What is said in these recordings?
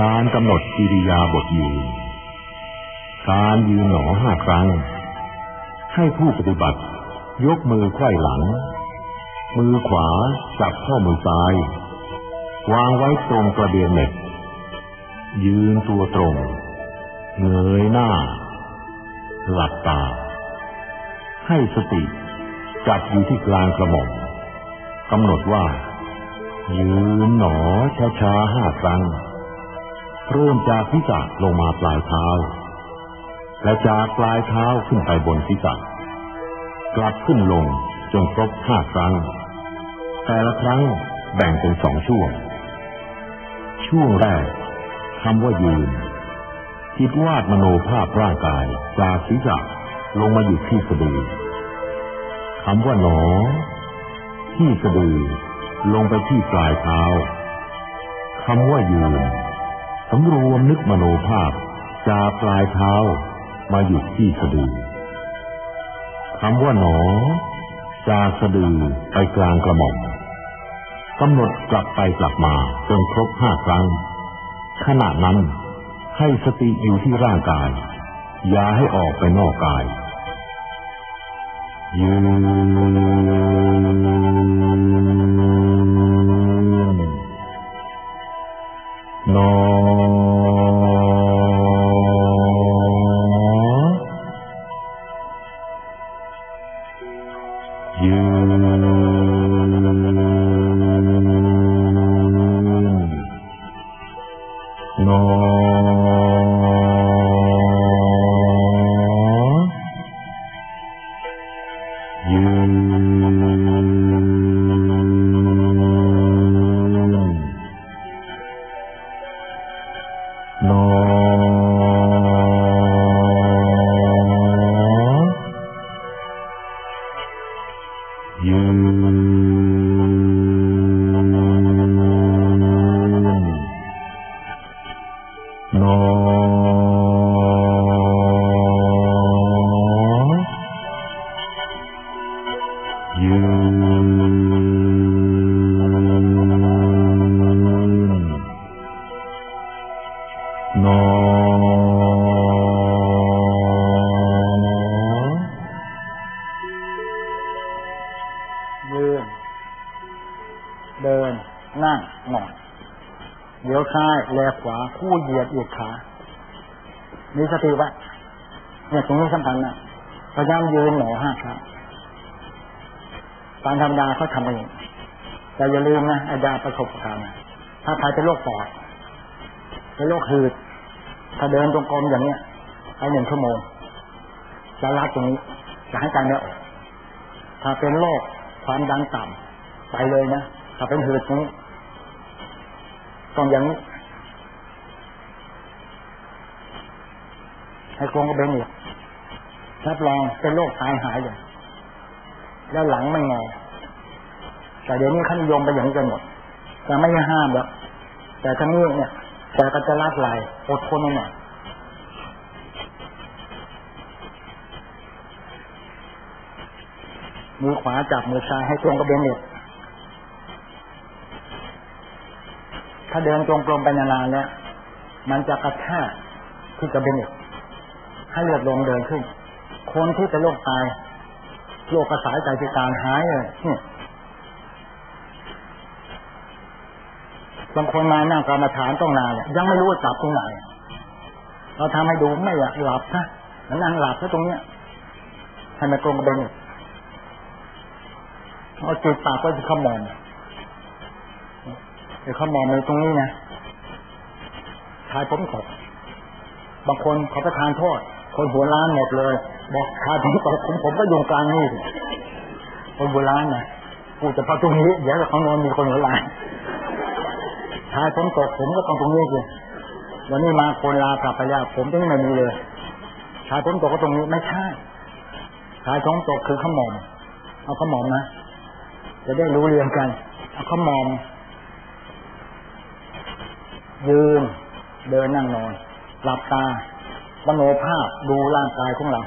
การกำหนดกิริยาบทยืน การยืนหนอห้าครั้ง ให้ผู้ปฏิบัติ ยกมือไขว้หลัง มือขวาจับข้อมือซ้าย วางไว้ตรงกระเบียงเหน็บยืนตัวตรง เงยหน้า หลับตา ให้สติจับอยู่ที่กลางกระหม่อมกำหนดว่า ยืนหนอช้าๆห้าครั้ง เริ่มจากศีรษะลงมาปลายเท้า และจากปลายเท้าขึ้นไปบนศีรษะกลับขึ้นลงจนครบห้าครั้ง แต่ละครั้งแบ่งเป็นสองช่วง ช่วงแรกคำว่ายืน คิดวาดมโนภาพร่างกายจากศีรษะลงมาอยู่ที่สะดือคำว่าหนอ ที่สะดือลงไปที่ปลายเท้าคำว่ายืน สำรวมนึกมโนภาพจากปลายเท้ามาหยุดที่สะดือคำว่าหนอ จากสะดือไปกลางกระหม่อมกำหนดกลับไปกลับมาจนครบห้าครั้ง ขณะนั้นให้สติอยู่ที่ร่างกาย อย่าให้ออกไปนอกกายยืนนอ ยื ซ้ายแลขวาคู่เหยียดอีกขามีสติไว้เนี่ยตรงนี้สำคัญนะพยายามยืนหนอห้าครั้งตามธรรมดาเขาทำเองแต่อย่าลืมนะอ้ยาประสบการณ์ถ้าใครเป็นโรคปอดเป็นโรคหืด ถ้าเดินตรงกลมอย่างเนี้ยไปหนึ่งชั่วโมงจะรัดตรงนี้จะให้ใจไม่ออกถ้าเป็นโรคความดันต่ำไปเลยนะถ้าเป็นหืดนี้ ต้องอย่างนี้ให้โครงกระเบนอีกรับรองเป็นโรคตายหายเลยแล้วหลังไม่งอแต่เดี๋ยวนี้เขานิยมไปอย่างนี้กันหมด แต่ไม่ห้ามแล้วแต่ทั้งนี้เนี่ย แต่ก็จะรัดไหลอดทนหน่อยมือขวาจับมือซ้ายให้ตรงกระเบนเหล็ก ถ้าเดินตรงกลมไปนานๆแล้ว มันจะกระแทกที่กระเบนเหล็กให้เลือดลมเดินขึ้น คนที่เป็นโรคตายโรคกระสายใจพิการหายเลยบางคนมานั่งกรรมฐานต้องนานเนี่ยยังไม่รู้ว่าจับตรงไหน เราทำให้ดูไม่อยากหลับนะนั่งหลับซะตรงเนี้ยให้มันตรงกระเบนเหล็กเอาจุดปากไว้ที่ขมอน ไอ้ขมอนในตรงนี้นะชายผมตกบางคนเขาประทานโทษ คนหัวล้านหมดเลย บอกชายผมตกผมผมก็อยู่กลางนี่สิคนโบราณนะกูจะพอตรงนี้เดี๋ยวเขานอนมีคนหัวล้านชายผมตกผมก็ต้องตรงนี้สิวันนี้มาคนลากลับไปแล้วผมตรงไม่มีเลยชายผมตกก็ตรงนี้ไม่ใช่ชายผมตกคือขมอนเอาขมอนนะจะได้รู้เรียงกันเอาเขามอง ยืน เดินนั่งนอน หลับตามโนภาพดูร่างกายของเรา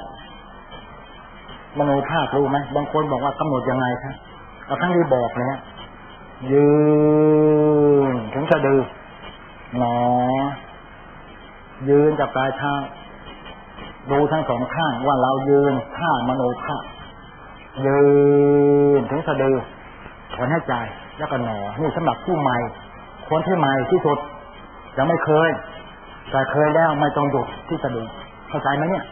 มโนภาพรู้ไหมบางคนบอกว่ากำหนดยังไงครับเอาทั้งที่บอกเลยฮะยืนถึงสะดือหนอ ยืนจากปลายเท้าดูทั้งสองข้างว่าเรายืนท่ามโนภาพยืนถึงสะดือถอนให้ใจแล้วก็หนอนี่สำหรับผู้ใหม่คนที่ใหม่ที่สุด ยังไม่เคย แต่เคยแล้วไม่ต้องหยุที่สะดือเข้าใจไหมเนี่ย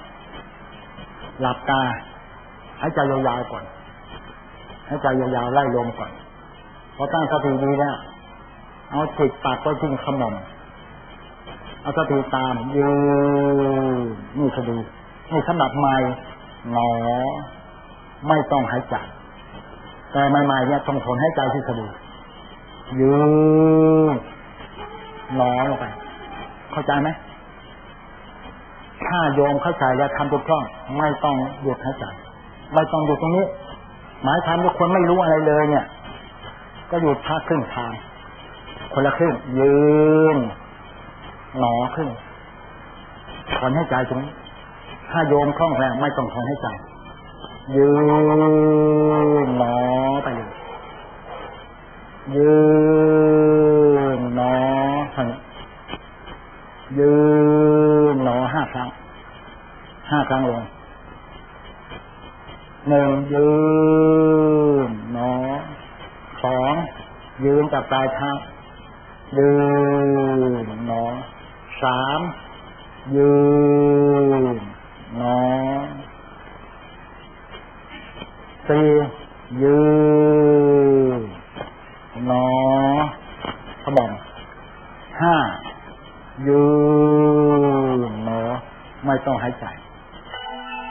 หลับตาหายใจยาวๆก่อนหายใจยาวๆไล่ลมก่อนพอตั้งสติดีแล้วเอาจิตปากไว้ทิ้งขมมเอาสติตามยืนนี่สะดือนี่สำหรับใหม่หนอไม่ต้องหายใจแต่ใหม่ๆเนี่ยต้องทนให้ใจที่สะดือยืน หนอลงไป เข้าใจไหมถ้าโยมเข้าใจแล้วทำถูกต้องไม่ต้องหยุดหายใจไม่ต้องหยุดตรงนี้ หมายความว่าคนไม่รู้อะไรเลย เนี่ย ก็หยุดพักครึ่งทาง คนละครึ่งยืนหนอขึ้นถอนให้ใจตรงนี้ถ้าโยมคล่องแล่วไม่ต้องถอนให้ใจยืนหนอไปเลยยืนหนอทางนี้ยืนหนอห้าครั้ง ห้าครั้งลง หนึ่งยืนหนอ สองยืนกับปลายเท้ายืนหนอสามยืนหนอสี่ยืน